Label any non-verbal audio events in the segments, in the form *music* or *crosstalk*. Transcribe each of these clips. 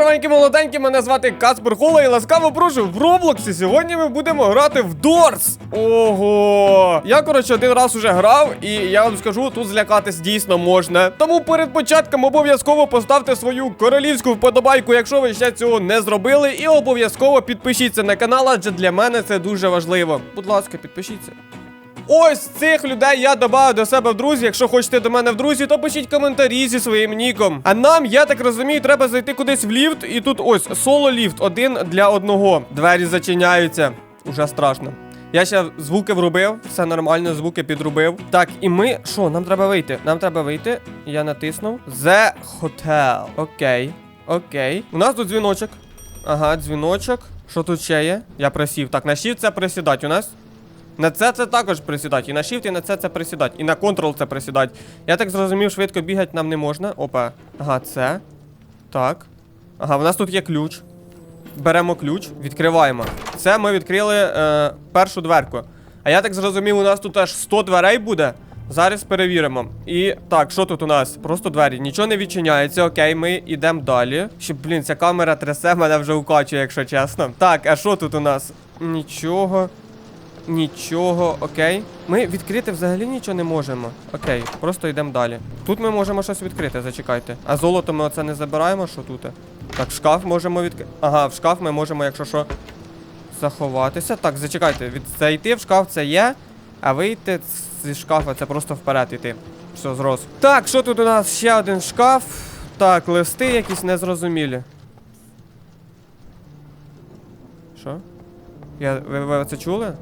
здоровенькі молоденькі, мене звати Каспер Хола і ласкаво прошу в Роблоксі. Сьогодні ми будемо грати в Дорс. Ого. Я, коротше, один раз уже грав, і я вам скажу, тут злякатись дійсно можна. Тому перед початком обов'язково поставте свою королівську вподобайку, якщо ви ще цього не зробили, і обов'язково підпишіться на канал, адже для мене це дуже важливо. Будь ласка, підпишіться. Ось цих людей я додав до себе в друзі. Якщо хочете до мене в друзі, то пишіть коментарі зі своїм ніком. А нам, я так розумію, треба зайти кудись в ліфт. І тут ось соло ліфт, один для одного. Двері зачиняються. Уже страшно. Я ще звуки врубив, все нормально, звуки підрубив. Так, і ми. Що, нам треба вийти? Нам треба вийти. Я натиснув. The Hotel. Окей. Окей. У нас тут дзвіночок. Ага, дзвіночок. Що тут ще є? Я присів. Так, на shift це присідать у нас. На це це також присідати. І на Shift, і на це це присідати. І на Ctrl це присідати. Я так зрозумів, швидко бігати нам не можна. Опа. Ага, це. Так. Ага, в нас тут є ключ. Беремо ключ, відкриваємо. Це ми відкрили е, першу дверку. А я так зрозумів, у нас тут аж 100 дверей буде. Зараз перевіримо. І так, що тут у нас? Просто двері. Нічого не відчиняється. Окей, ми йдемо далі. Ще, блін, ця камера трясе, мене вже укачує, якщо чесно. Так, а що тут у нас? Нічого. Нічого, окей. Ми відкрити взагалі нічого не можемо. Окей, просто йдемо далі. Тут ми можемо щось відкрити, зачекайте. А золото ми оце не забираємо, що тут? Так, шкаф можемо відкрити. Ага, в шкаф ми можемо, якщо що, заховатися. Так, зачекайте, від... зайти в шкаф це є, а вийти зі шкафа це просто вперед йти. Все, зрос. Так, що тут у нас? Ще один шкаф. Так, листи якісь незрозумілі. Що? Я, ви, ви це чули?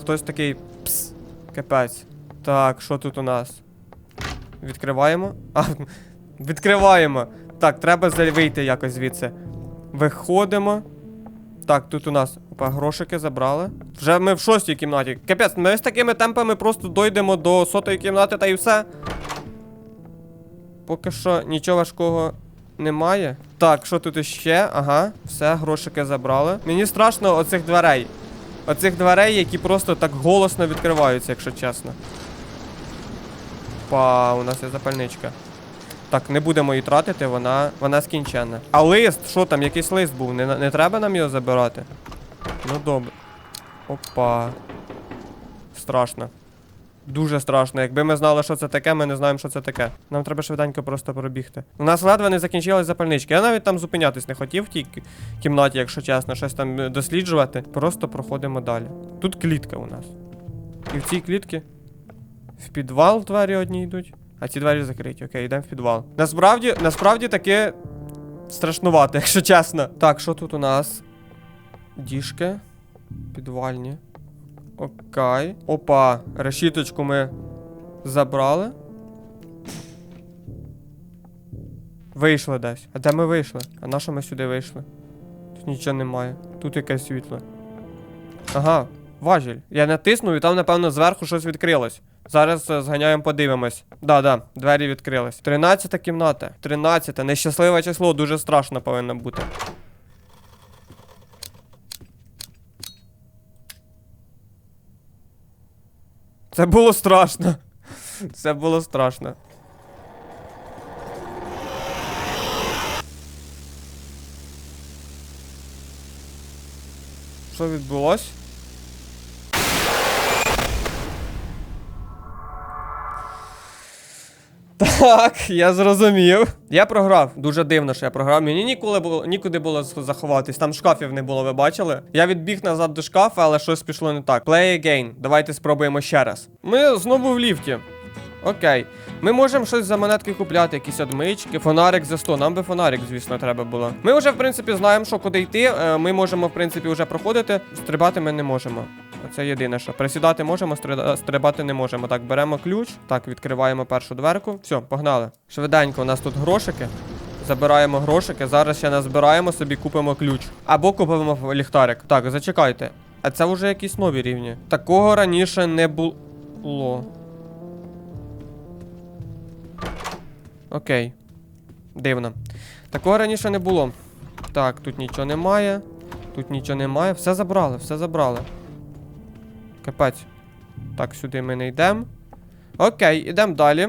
Хтось такий пс, капець. Так, що тут у нас? Відкриваємо. А, відкриваємо. Так, треба вийти якось звідси. Виходимо. Так, тут у нас опа, грошики забрали. Вже ми в шостій кімнаті. Капець, ми з такими темпами просто дойдемо до сотої кімнати та і все. Поки що нічого важкого немає. Так, що тут іще? Ага, все, грошики забрали. Мені страшно оцих дверей. Оцих дверей, які просто так голосно відкриваються, якщо чесно. Па, у нас є запальничка. Так, не будемо її тратити, вона вона скінчена. А лист, що там, якийсь лист був, не, не треба нам його забирати? Ну добре. Опа. Страшно. Дуже страшно. Якби ми знали, що це таке, ми не знаємо, що це таке. Нам треба швиденько просто пробігти. У нас ледве не закінчились запальнички. Я навіть там зупинятись не хотів в тій кімнаті, якщо чесно, щось там е, досліджувати. Просто проходимо далі. Тут клітка у нас. І в цій клітці в підвал двері одні йдуть, а ці двері закриті. Окей, йдемо в підвал. Насправді, насправді таке страшнувато, *laughs* якщо чесно. Так, що тут у нас? Діжки. Підвальні. Окей. Опа, решіточку ми забрали. Вийшли десь. А де ми вийшли? А на що ми сюди вийшли? Тут нічого немає. Тут якесь світло. Ага, важіль. Я натиснув і там, напевно, зверху щось відкрилось. Зараз е, зганяємо, подивимось. Да, да, двері відкрились. 13 кімната. 13. Нещасливе число, дуже страшно повинно бути. Це було страшно. Це було страшно. Що відбулось? Так, я зрозумів. Я програв. Дуже дивно, що я програв. Мені ніколи було нікуди було заховатись. Там шкафів не було, ви бачили? Я відбіг назад до шкафа, але щось пішло не так. Play again. Давайте спробуємо ще раз. Ми знову в ліфті. Окей. Ми можемо щось за монетки купляти, якісь одмички, фонарик за 100. Нам би фонарик, звісно, треба було. Ми вже, в принципі, знаємо, що куди йти. Е, Ми можемо, в принципі, вже проходити. Стрибати ми не можемо. Оце єдине, що присідати можемо, стрибати не можемо. Так, беремо ключ. Так, відкриваємо першу дверку. Все, погнали. Швиденько, у нас тут грошики. Забираємо грошики. Зараз ще назбираємо собі, купимо ключ. Або купимо ліхтарик. Так, зачекайте. А це вже якісь нові рівні. Такого раніше не було. Окей. Дивно. Такого раніше не було. Так, тут нічого немає. Тут нічого немає. Все забрали, все забрали. Капець. Так, сюди ми не йдемо. Окей, ідемо далі.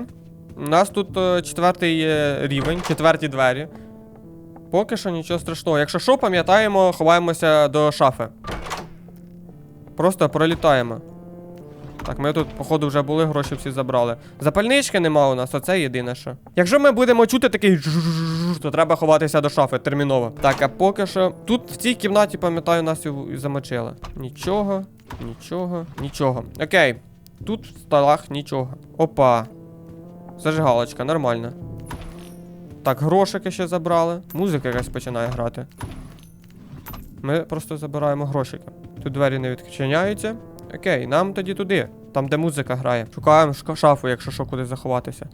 У нас тут е, четвертий е, рівень, четверті двері. поки що нічого страшного. Якщо що, пам'ятаємо, ховаємося до шафи. Просто пролітаємо. Так, ми тут, походу, вже були, гроші всі забрали. Запальнички нема у нас, оце єдине що. Якщо ми будемо чути такий то треба ховатися до шафи терміново. Так, а поки що. Тут в цій кімнаті, пам'ятаю, нас і замочили. Нічого, нічого, нічого. Окей. Тут в столах нічого. Опа. Зажигалочка, нормально. Так, грошики ще забрали. Музика якась починає грати. Ми просто забираємо грошики. Тут двері не відчиняються. Окей, нам тоді туди, там де музика грає. Шукаємо шафу, якщо що, куди заховатися.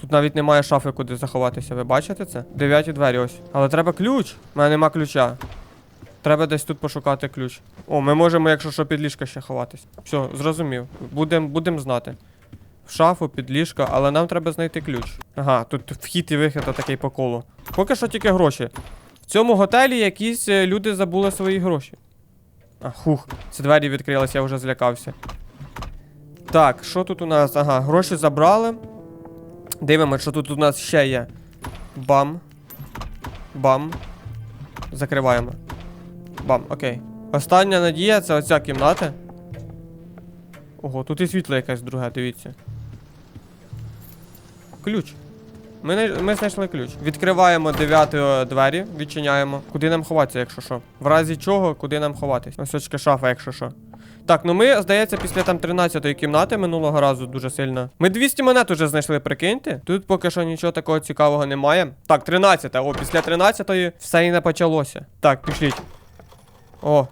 Тут навіть немає шафи, куди заховатися. Ви бачите це? Дев'яті двері ось. Але треба ключ. У мене нема ключа. Треба десь тут пошукати ключ. О, ми можемо, якщо що, під ліжко ще ховатись. Все, зрозумів. Будем, будем знати. В шафу, під ліжко, але нам треба знайти ключ. Ага, тут вхід і вихід такий по колу. Поки що тільки гроші. В цьому готелі якісь е, люди забули свої гроші. А, хух, ці двері відкрилися, я вже злякався. Так, що тут у нас? Ага, гроші забрали. Дивимось, що тут у нас ще є. Бам. Бам. Закриваємо. Бам, окей. Остання надія це оця кімната. Ого, тут і світло якесь друге, дивіться. Ключ. Ми, ми знайшли ключ. Відкриваємо дев'яту двері, відчиняємо. Куди нам ховатися, якщо що? В разі чого, куди нам ховатись? Ось шафа, якщо що. Так, ну ми, здається, після там 13-ї кімнати минулого разу дуже сильно. Ми 200 монет уже знайшли, прикиньте. Тут поки що нічого такого цікавого немає. Так, 13 О, після 13-ї все і не почалося. Так, пішліть. О.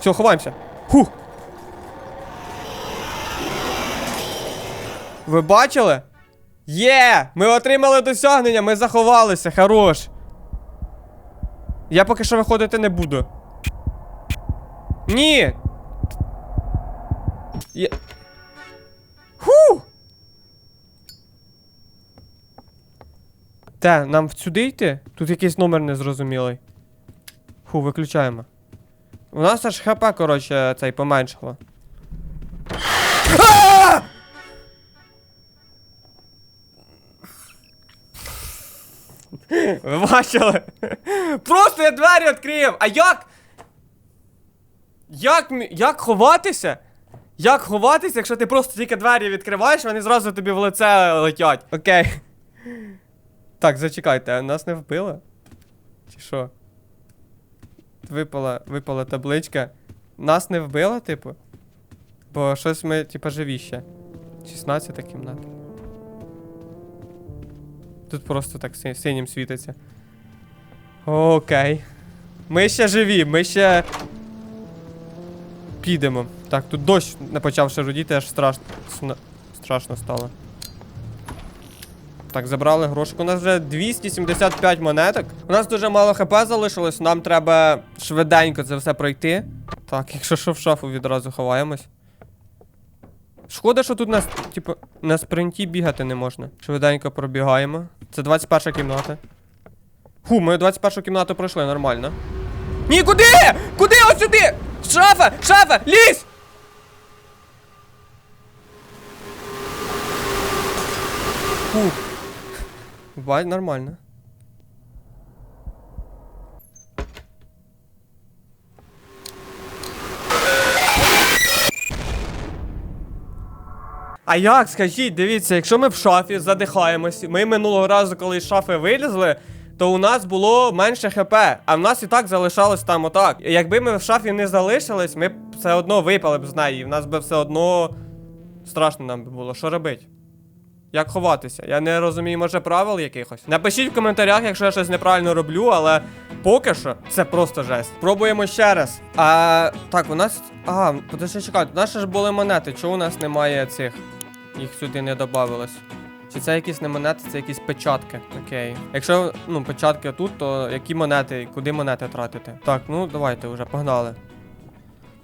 Все, ховаємося. Хух. Ви бачили? Є! Ми отримали досягнення, ми заховалися, хорош. Я поки що виходити не буду. Ні! Я... Ху! Те, нам сюди йти? Тут якийсь номер незрозумілий. Фу, виключаємо. У нас аж хп, коротше, цей поменшало. А! Ви бачили? Просто я двері відкрив! А як? Як, як ховатися? Як ховатися, якщо ти просто тільки двері відкриваєш, вони зразу тобі в лице летять. Окей. Так, зачекайте, нас не вбили? Чи що? Випала, випала табличка. Нас не вбило, типу? Бо щось ми, типу, живі ще. 16 кімната. Тут просто так си- синім світиться. Окей. Ми ще живі, ми ще. Підемо. Так, тут дощ не почав ще рудіти, аж страшно. Страшно стало. Так, забрали грошик. У нас вже 275 монеток. У нас дуже мало хп залишилось, нам треба швиденько це все пройти. Так, якщо що в шафу відразу ховаємось. Шкода, що тут на, с- типу, на спринті бігати не можна. Швиденько пробігаємо. Це 21 кімната. Ху, ми 21 кімнату пройшли нормально. Ні, куди? Куди? Ось сюди! Шафа! Шафа! Лізь! Фу. Бать, нормально. А як, скажіть, дивіться, якщо ми в шафі задихаємось, ми минулого разу, коли з шафи вилізли, то у нас було менше хп, а в нас і так залишалось там отак. Якби ми в шафі не залишились, ми б все одно випали б з неї, в нас би все одно страшно нам би було. Що робити? Як ховатися? Я не розумію, може правил якихось. Напишіть в коментарях, якщо я щось неправильно роблю, але поки що це просто жесть. Пробуємо ще раз. А так, у нас. А, подожди, чекайте, у нас ще ж були монети. Чого у нас немає цих? Їх сюди не додавалось. Чи це якісь не монети, це якісь печатки. Окей. Якщо ну, печатки тут, то які монети, куди монети тратити? Так, ну давайте вже, погнали.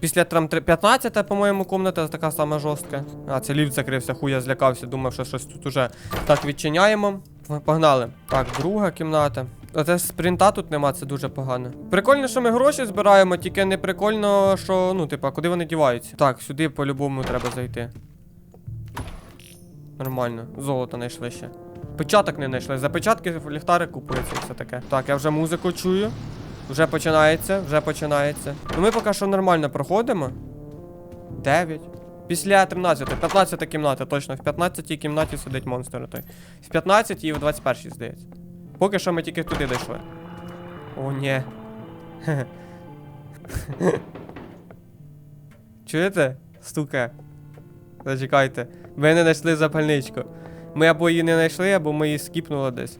Після там 15, по-моєму, комната така сама жорстка. А, це ліфт закрився, хуй я злякався, думав, що щось тут уже. Так, відчиняємо. Погнали. Так, друга кімната. Оце спринта тут нема, це дуже погано. Прикольно, що ми гроші збираємо, тільки не прикольно, що, ну, типа, куди вони діваються. Так, сюди по-любому треба зайти. Нормально. Золото знайшли ще. Печаток не знайшли. За печатки купується і все таке. Так, я вже музику чую. Вже починається, вже починається. Ну ми поки що нормально проходимо. 9. Після 13, 15 кімната, точно. В 15 кімнаті сидить монстр той. В 15 і в 21 здається. Поки що ми тільки туди дійшли. О, ні. *laughs* Чуєте? Стука. Зачекайте. Ми не знайшли запальничку. Ми або її не знайшли, або ми її скіпнули десь.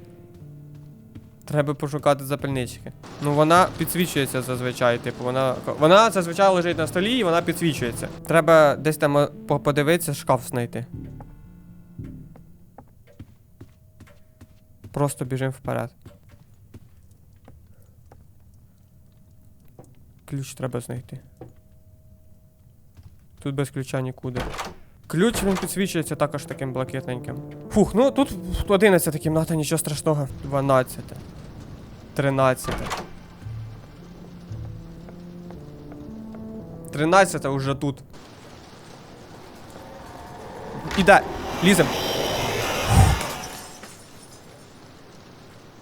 Треба пошукати запальнички. Ну вона підсвічується зазвичай, типу, вона. Вона зазвичай лежить на столі і вона підсвічується. Треба десь там е, подивитися, шкаф знайти. Просто біжимо вперед. Ключ треба знайти. Тут без ключа нікуди. Ключ він підсвічується також таким блакитненьким. Фух, ну тут 11 кімната, нічого страшного. 12. 13. 13 уже тут. Іде. Лізем.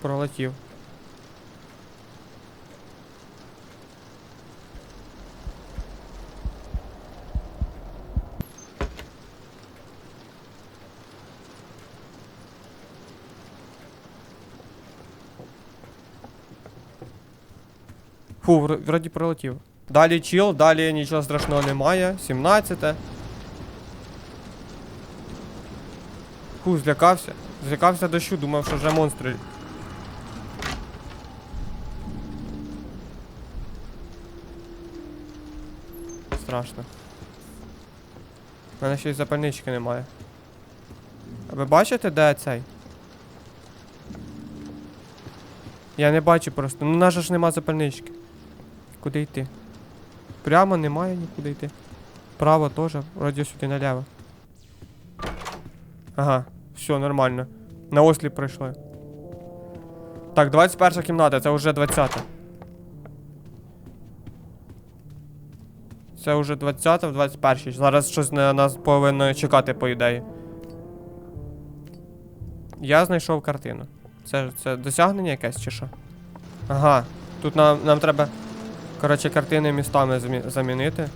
Пролетів. Фу, вроді пролетів. Далі чіл, далі нічого страшного немає. 17. Фу, злякався. Злякався дощу, думав, що вже монстри. Страшно. У мене ще й запальнички немає. А ви бачите, де цей? Я не бачу просто. Ну наша ж нема запальнички. Куди йти? Прямо немає нікуди йти. Право теж, вроді сюди наліво. Ага, все, нормально. На осліп пройшли. Так, 21 кімната, це вже 20. Це вже 20 в 21. Зараз щось на нас повинно чекати, по ідеї. Я знайшов картину. Це, це досягнення якесь чи що? Ага, тут нам, нам треба. Коротше, картини містами замі- замінити.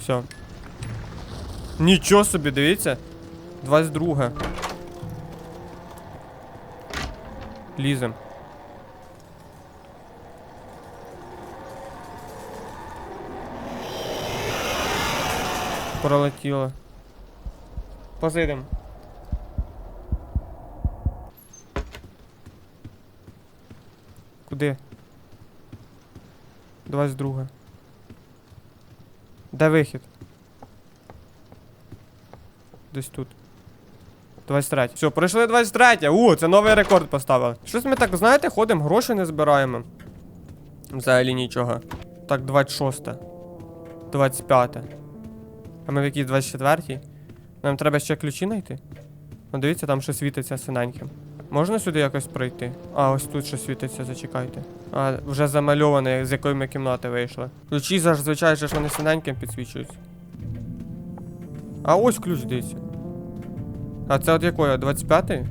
Все. Нічого собі, дивіться. 22. Лізем. Пролетіло. Позидим. Куди? 22. Де вихід? Десь тут. 23. Все, пройшли 23. У, це новий рекорд поставили. Щось ми так, знаєте, ходимо, гроші не збираємо. Взагалі нічого. Так, 26. 25. А ми в якій 24? Нам треба ще ключі знайти. Ну дивіться, там що світиться синеньким. Можна сюди якось пройти? А, ось тут що світиться, зачекайте. А, вже замальоване, з якої ми кімнати вийшли. Ключі зазвичай ж вони синеньким підсвічуються. А ось ключ дивіться. А це от якої? 25-й?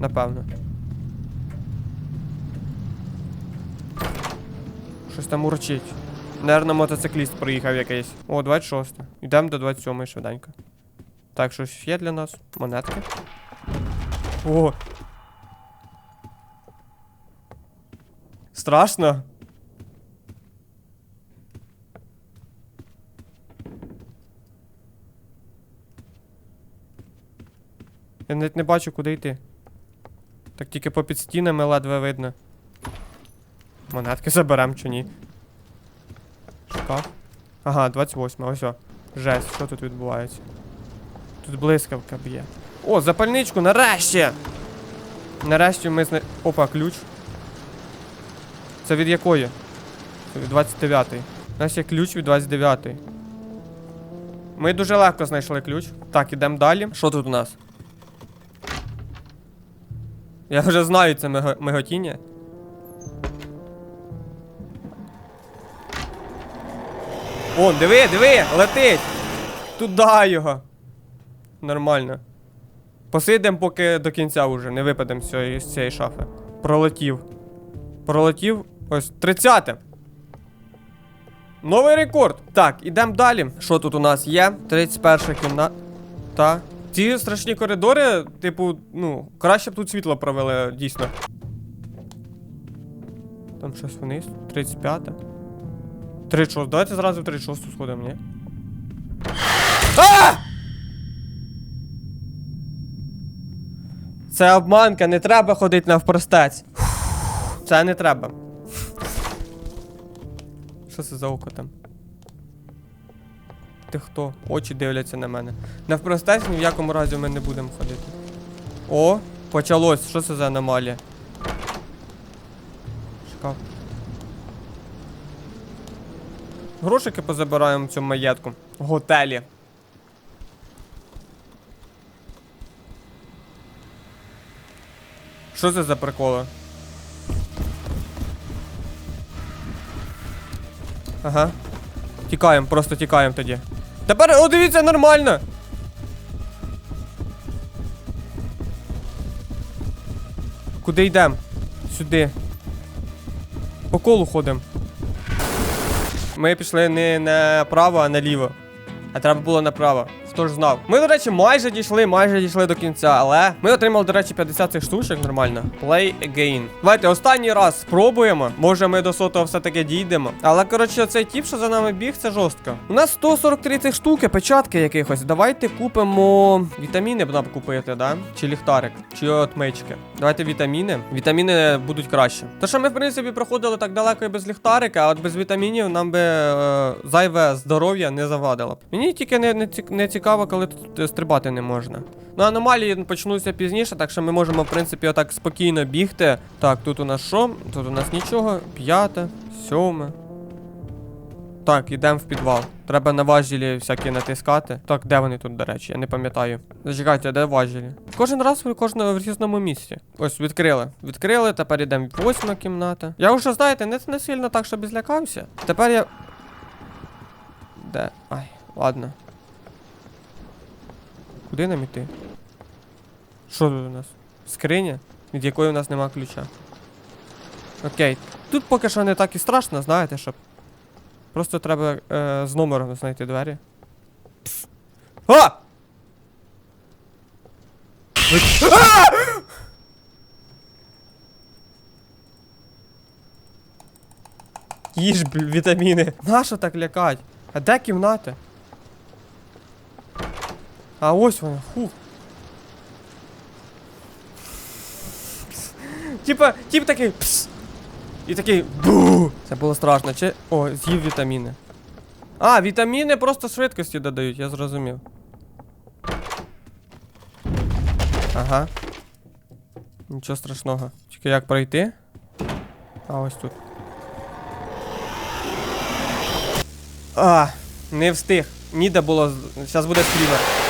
Напевно. Щось там урчить. Наверно, мотоцикліст приїхав якийсь. О, 26. Йдемо до 27 швиденько. Так, щось є для нас? Монетки. О! Страшно. Я навіть не бачу, куди йти. Так тільки попід стінами ледве видно. Монетки заберем чи ні. Шкаф. Ага, 28, ось. о. Жесть, що тут відбувається? Тут блискавка б'є. О, запальничку, нарешті! Нарешті ми зна... Опа, ключ. Це від якої? Це від 29-ї. У нас є ключ від 29-ї. Ми дуже легко знайшли ключ. Так, ідемо далі. Що тут у нас? Я вже знаю це миготіння. О, диви, диви, летить! Туда його. Нормально. Посидимо, поки до кінця вже не випадемо з цієї шафи. Пролетів. Пролетів. Ось 30. Новий рекорд. Так, ідемо далі. Що тут у нас є? 31 кімната. Та. Ці страшні коридори, типу, ну, краще б тут світло провели, дійсно. Там щось вниз. 35. 36. Давайте зразу в 36 сходимо, ні? А! Це обманка, не треба ходити навпростець. Це не треба. Що це за око там? Ти хто? Очі дивляться на мене. Навпростець ні в якому разі ми не будемо ходити. О, почалось. Що це за аномалія? Шкаф. Грошики позабираємо в цьому маєтку. Готелі. Що це за приколи? Ага. Тікаємо, просто тікаємо тоді. Тепер, о, дивіться, нормально. Куди йдемо? Сюди. По колу ходимо. Ми пішли не направо, а наліво. А треба було направо. Хто ж знав? Ми, до речі, майже дійшли, майже дійшли до кінця, але ми отримали, до речі, 50 цих штучок нормально. Play again. Давайте останній раз спробуємо. Може ми до сотого все-таки дійдемо. Але коротше, цей тіп, що за нами біг, це жорстко. У нас 143 цих штуки, печатки якихось. Давайте купимо вітаміни б нам купити, да? Чи ліхтарик, чи отмички. Давайте вітаміни. Вітаміни будуть краще. То що ми, в принципі, проходили так далеко і без ліхтарика, а от без вітамінів нам би е, зайве здоров'я не завадило б. Мені тільки не, не, не цікаво, коли тут е, стрибати не можна. Ну, аномалії почнуться пізніше, так що ми можемо, в принципі, отак спокійно бігти. Так, тут у нас що? Тут у нас нічого. П'яте, сьоме. Так, йдемо в підвал. Треба на важілі всякі натискати. Так, де вони тут, до речі, я не пам'ятаю. Зачекайте, де важілі? Кожен раз ви кожного в різному місці. Ось, відкрили. Відкрили, тепер йдемо в восьма кімната. Я вже, знаєте, не, не сильно так, щоб злякався. Тепер я. Де? Ай, ладно. Куди нам іти? Що тут у нас? Скриня, від якої у нас нема ключа. Окей. Тут поки що не так і страшно, знаєте, щоб. Просто треба е, з номером знайти двері. А! Ви- А! Їж вітаміни. Нащо так лякать? А де кімната? А ось вона, фух. Типа, тип такий пс. І такий бу. Це було страшно. Чи. О, з'їв вітаміни. А, вітаміни просто швидкості додають, я зрозумів. Ага. Нічого страшного. Тільки як пройти? А ось тут. А, не встиг. Ніде було. Зараз буде скрімер.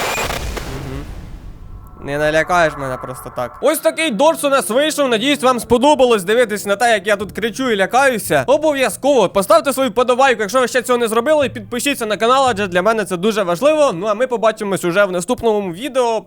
Не налякаєш мене просто так. Ось такий дорс у нас вийшов. Надіюсь, вам сподобалось дивитись на те, як я тут кричу і лякаюся. Обов'язково поставте свою подобайку, якщо ви ще цього не зробили, і підпишіться на канал, адже для мене це дуже важливо. Ну а ми побачимось уже в наступному відео.